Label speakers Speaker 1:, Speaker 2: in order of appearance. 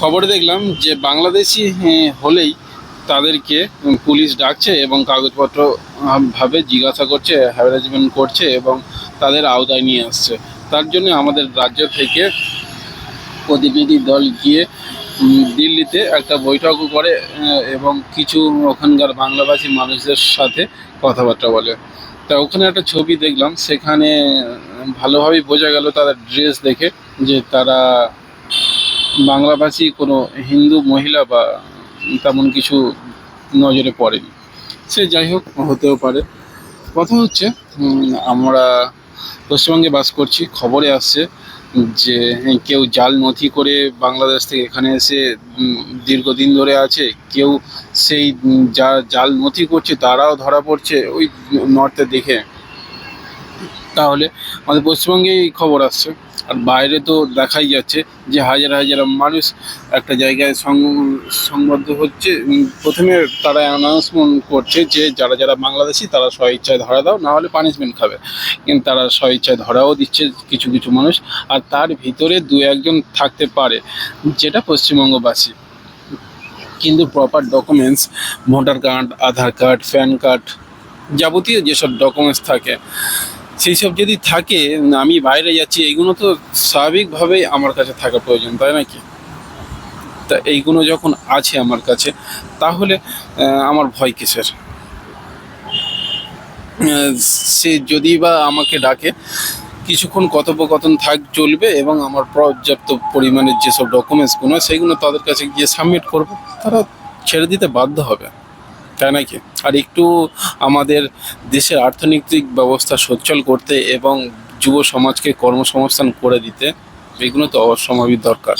Speaker 1: খবরে দেখলাম যে বাংলাদেশি হলেই তাদেরকে পুলিশ ডাকছে এবং কাগজপত্র ভাবে জিজ্ঞাসা করছে হ্যারাসমেন্ট করছে এবং তাদের আওতায় নিয়ে আসছে। তার জন্য আমাদের রাজ্য থেকে প্রতিনিধি দল গিয়ে দিল্লিতে একটা বৈঠকও করে এবং কিছু ওখানকার বাংলাভাষী মানুষদের সাথে কথাবার্তা বলে। তা ওখানে একটা ছবি দেখলাম, সেখানে ভালোভাবেই বোঝা গেল তাদের ড্রেস দেখে, যে তারা বাংলাভাষী কোনো হিন্দু মহিলা বা তেমন কিছু নজরে পড়েনি। সে যাই হোক, হতেও পারে। কথা হচ্ছে আমরা পশ্চিমবঙ্গে বাস করছি, খবরে আসছে যে কেউ জাল নথি করে বাংলাদেশ থেকে এখানে এসে দীর্ঘদিন ধরে আছে, কেউ সেই যা জাল নথি করছে তারাও ধরা পড়ছে ওই নর্থে দেখে তাহলে আমাদের পশ্চিমবঙ্গেই খবর আসছে। আর বাইরে তো দেখাই যাচ্ছে যে হাজার হাজার মানুষ একটা জায়গায় সংবদ্ধ হচ্ছে। প্রথমে তারা অ্যানাউন্সমেন্ট করছে যে যারা যারা বাংলাদেশি তারা স্ব ইচ্ছায় ধরা দাও, না হলে পানিশমেন্ট খাবে। কিন্তু তারা স্ব ইচ্ছায় ধরাও দিচ্ছে কিছু কিছু মানুষ। আর তার ভিতরে দু একজন থাকতে পারে, যেটা পশ্চিমবঙ্গবাসী। কিন্তু proper documents voter card Aadhaar card PAN card যাবতীয় যেসব ডকুমেন্টস থাকে সেই সব যদি থাকে, আমি বাইরে যাচ্ছি, এইগুলো তো স্বাভাবিকভাবেই আমার কাছে থাকা প্রয়োজন, তাই নাকি তা এইগুলো যখন আছে আমার কাছে, তাহলে আমার ভয় কিসের? সে যদি বা আমাকে ডাকে, কিছুক্ষণ কথোপকথন থাক, চলবে এবং আমার পর্যাপ্ত পরিমাণের যেসব ডকুমেন্টসগুলো সেইগুলো তাদের কাছে গিয়ে সাবমিট করব, তারা ছেড়ে দিতে বাধ্য হবে। তাই নাকি আর একটু আমাদের দেশের অর্থনৈতিক ব্যবস্থা সচ্ছল করতে এবং যুব সমাজকে কর্মসংস্থান করে দিতে এগুলো তো অবশ্যম্ভাবী দরকার।